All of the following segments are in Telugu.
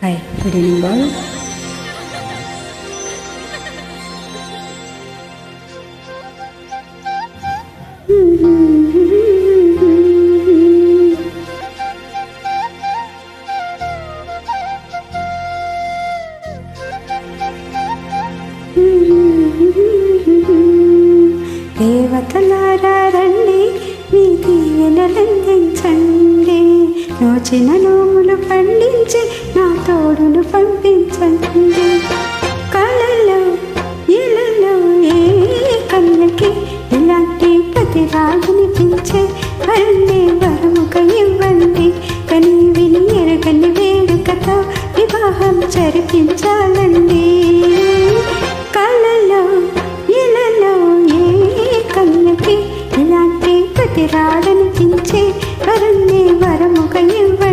హాయ్ గుడ్ ఈవినింగ్ బాల్ దేవతలారా రండి మీ దీవెనలందించండి నోచిన నోములు పండించి తోడును పంపించండి. కళలో ఇలలో ఏ కళ్ళకి ఇలాంటి ప్రతి రాగనిపించే వరణి వరముక ఇవ్వండి. కని విని ఎరగని వేడుకతో వివాహం జరిపించాలండి. కళలో ఇలలో ఏ కళ్ళకి ఇలాంటి ప్రతి రాడనిపించే వరుణ్ణి వరముక ఇవ్వండి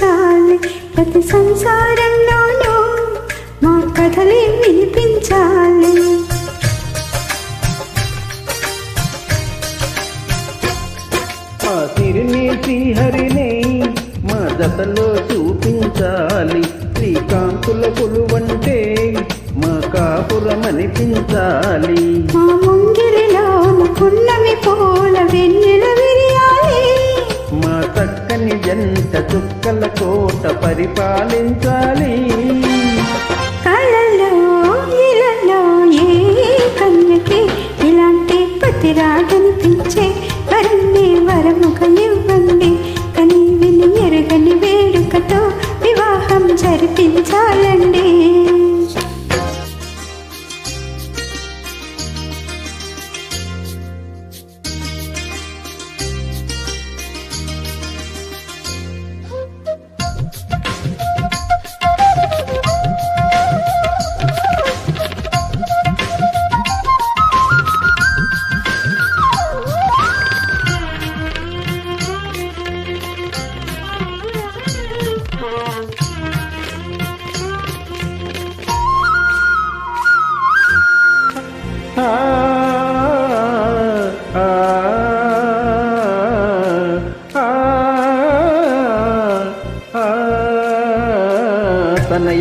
అనిపించాలి ప్రతి సంసారంలోనూ మా కథలే వినిపించాలి. మా మా జతలో చూపించాలి. శ్రీకాంతుల కొలువంటే మా కాపురం అనిపించాలి మా ముంగిరిలో పున్నమి ఎంత చుక్కల కోట పరిపాలించాలి? కళ్ళలో ఇళ్ళలో ఏ కన్యకి ఇలాంటి పతి వరన్ని వరముగా ఇవ్వండి. కని విని ఎరగని వేడుకతో వివాహం జరిపించాలండి.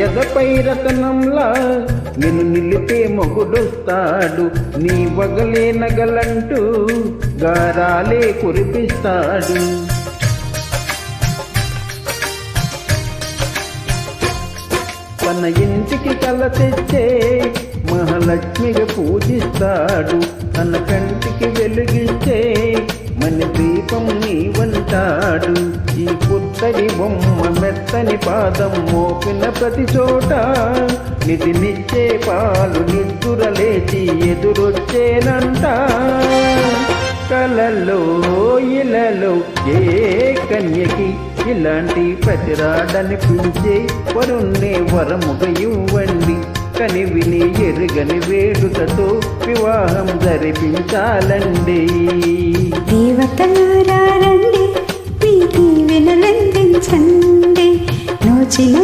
ఎదపై రతనంలా నిన్ను నిలిపే మొగుడొస్తాడు. నీ వగలే నగలంటూ గారాలే కురిపిస్తాడు. తన ఇంటికి కల తెచ్చే మహాలక్ష్మిగా పూజిస్తాడు. తన కంటికి వెలుగిచ్చే మన దీపం నీవంటాడు ఈ పుత్తడి బొమ్మ మెత్తని పాదం మోపిన ప్రతి చోట. నిధి నిచ్చే పాలు నిద్దుర లేచి ఎదురొచ్చేనంట కలలో ఇలలో ఏ కన్యకి ఇలాంటి ప్రతిరాడనిపించే వరుణ్ణే వరముగ ఇవ్వండి. చక్కని విని ఎరుగని వేడుకతో వివాహం జరిపించాలండి. దేవతలారా రండి మీ దీవెనలందించండి నోచిన